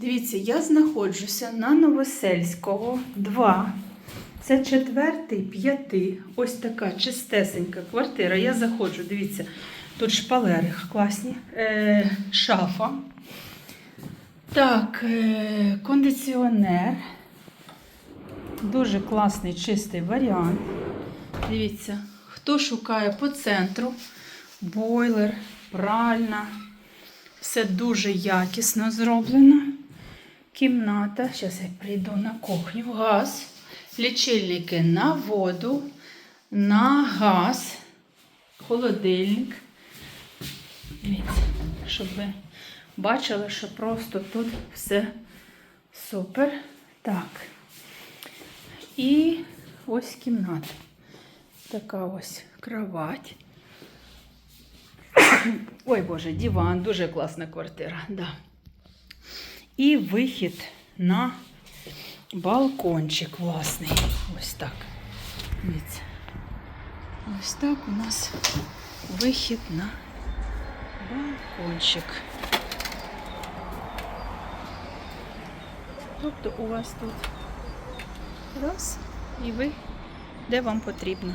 Дивіться, я знаходжуся на Новосельського 2. Це четвертий, п'ятий. Ось така чистесенька квартира. Я заходжу, дивіться, тут шпалери класні, е, шафа. Так, е, кондиціонер. Дуже класний чистий варіант. Дивіться, хто шукає по центру, бойлер, пральна. Все дуже якісно зроблено. Кімната. Зараз я прийду на кухню. Газ. Лічильники на воду, на газ, холодильник. Щоб ви бачили, що просто тут все супер. Так. І ось кімната. Така ось кровать. Ой Боже, диван, дуже класна квартира. Да. І вихід на балкончик власний. Ось так. Дивіться. Ось так у нас вихід на балкончик. Тобто у вас тут раз і ви де вам потрібно.